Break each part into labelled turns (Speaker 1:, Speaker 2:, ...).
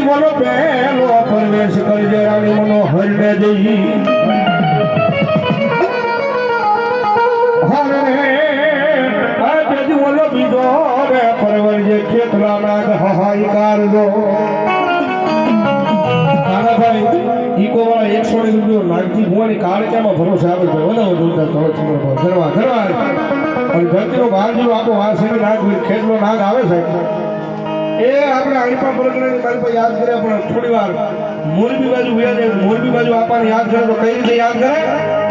Speaker 1: બોલો પહેલો પ્રવેશ કરજે રાણી મનો હરને જઈ બીજો રે પરવરજે ખેતલા નાગ હાહાકાર દો કાનાભાઈ ઈકો વાળા એકસો ને રૂપિયો નાગજી ભુવાની કાળક્યામાં ભરોસે આવે છે? વધારે જોરદાર કરો છો ઘરવા ઘરવા અને ધરતીનો ભાગ જેવો આખો વાસણી નાગ ખેતનો નાગ આવે છે. એ આપણે અણીપા પરગણાની પાસે યાદ કર્યા પણ થોડી વાર મોરબી બાજુ ગયા છે મોરબી બાજુ આપણને યાદ કરે તો કઈ રીતે યાદ કરે?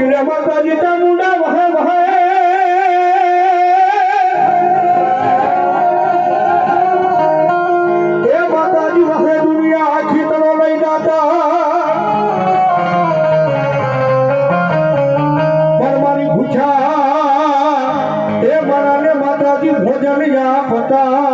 Speaker 1: ચોટીલા માતાજી ચામુંડા વહે વહે એ માતાજી વહે દુનિયા આખી તરો લઈ જાતા. પણ મારી ભૂછા, એ મારાને માતાજી ભોજન યા પતા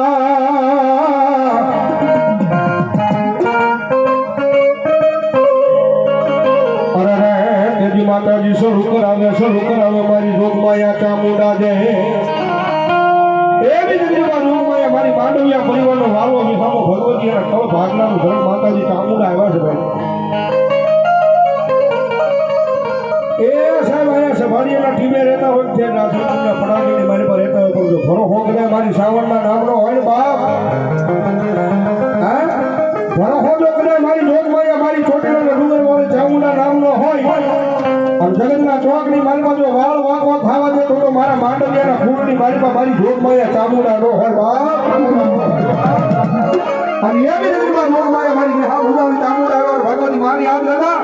Speaker 1: શરૂ કરાવે શરૂ કરાવે, મારી જોગમાયા ચામુંડા જે એવી જ રીતે જોગમાયા મારી માંડવિયા પરિવારનો વાળો વિસામો ભગવતી અને કળ ભાગનાનું ઘર માતાજી ચામુંડા આવ્યા છે ભાઈ. એ સાહેબ અહીંયા સભાડીયાના ટીમે રહેતા હોય તે નાસરપુરના પડાવી મારી પર રહેતા હોય પણ જો ભરો હો મારી સાવણના નામનો હોય ને બાપ. જગતના ચોકની માલમાં જો વાળ વાંકો ખાવા દે તો મારા માંડવિયાના ફૂલની મારી પાસે મારી જોગમાયા ચામુંડા નો હોય બાપ. અને એવી રીતમાં જોગમાયા મારી હા ઉદાવળી ચામુંડા આવ્યા ભગવાન મારી આવ દાદા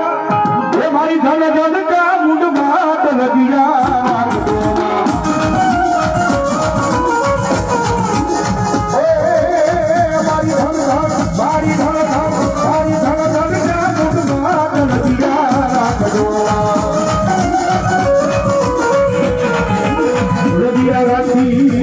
Speaker 1: એ મારી ધન ધન કા મુંડ માત લગિયા assim.